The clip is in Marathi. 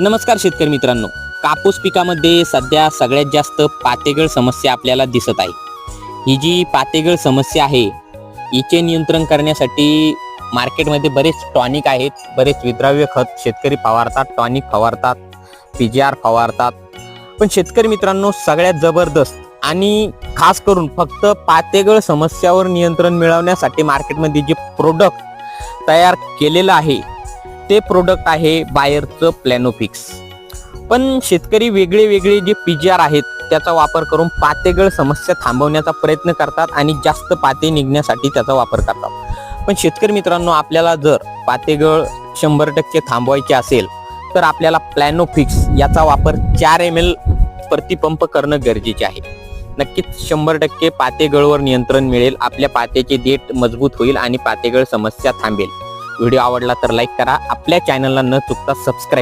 नमस्कार शेतकरी मित्रांनो. कापूस पिकामध्ये सध्या सगळ्यात जास्त पातेगळ समस्या आपल्याला दिसत आहे. ही जी पातेगळ समस्या आहे हिचे नियंत्रण करण्यासाठी मार्केटमध्ये बरेच टॉनिक आहेत. बरेच विद्राव्य खत शेतकरी फवारतात टॉनिक फवारतात पी जी आर फवारतात. पण शेतकरी मित्रांनो सगळ्यात जबरदस्त आणि खास करून फक्त पातेगळ समस्यावर नियंत्रण मिळवण्यासाठी मार्केटमध्ये जे प्रोडक्ट तयार केलेलं आहे ते प्रोडक्ट आहे बायरचं प्लॅनोफिक्स पण शेतकरी वेगळे वेगळे जे पी जी आर आहेत त्याचा वापर करून पातेगळ समस्या थांबवण्याचा प्रयत्न करतात आणि जास्त पाते निघण्यासाठी त्याचा वापर करतात. पण शेतकरी मित्रांनो आपल्याला जर पातेगळ शंभर टक्के थांबवायचे असेल तर आपल्याला प्लॅनोफिक्स याचा वापर चार एम एल प्रतिपंप करणं गरजेचे आहे. नक्कीच शंभर टक्के पातेगळवर नियंत्रण मिळेल आपल्या पात्याचे देठ मजबूत होईल आणि पातेगळ समस्या थांबेल. व्हिडिओ आवडला तर लाईक करा. आपल्या चॅनलला न चुकता सबस्क्राईब